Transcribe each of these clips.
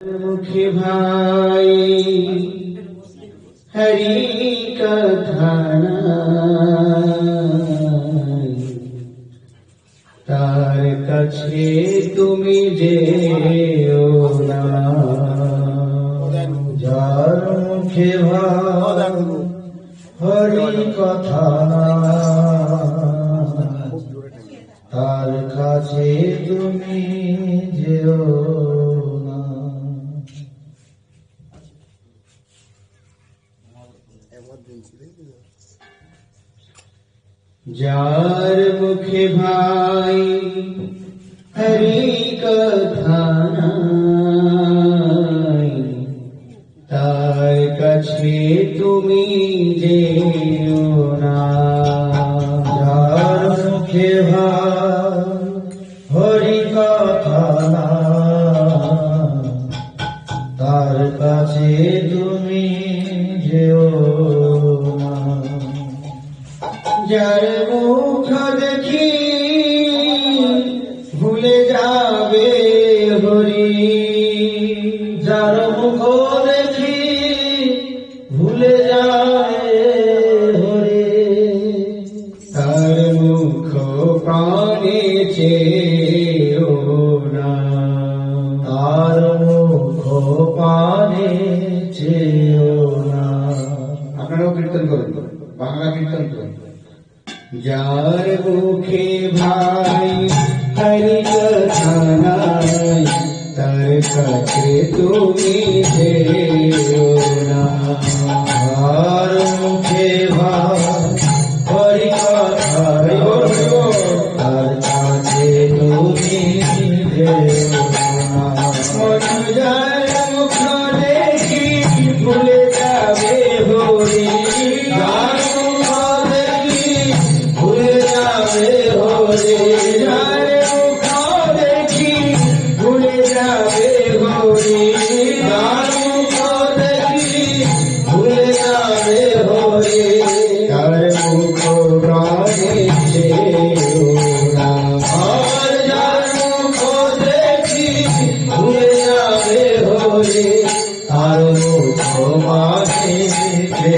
মুখে ভাই, হরি কথা তার কাছে তুমি যে যার মুখে ভাই, হরি কথা তার কাছে তুমি जार मुखे भाई हरि कथाना तार कछे तुम्हें जे যেও না তার মুখ পানে যেও না। আপনারাও কীর্তন করেন বাংলা কীর্তন করেন। যার মুখে ভাই তুমি रे की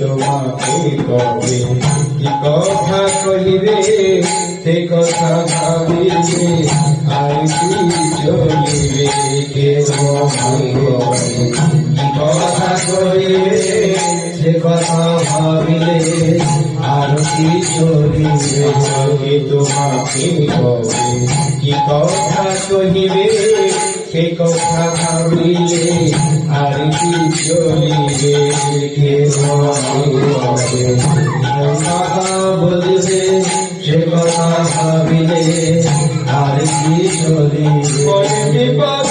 তোমাকে কবে কি কথা কহিবে সে কথা ভাবিবে আর কি চলিবে কে কি কথা কহিবে সে কথা ভাবিলে আর কি চলিবে তোমাকে কবে কি কথা কহিবে? সে কথা ভাবিলে আর কি চলিবে বলবে সে কথা ভাবিলে আর কি চলিবে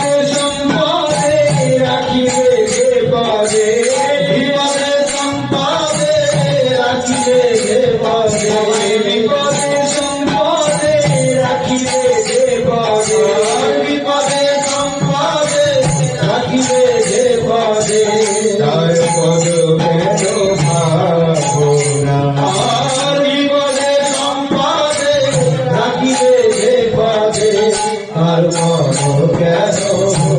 I'm gonna go get some.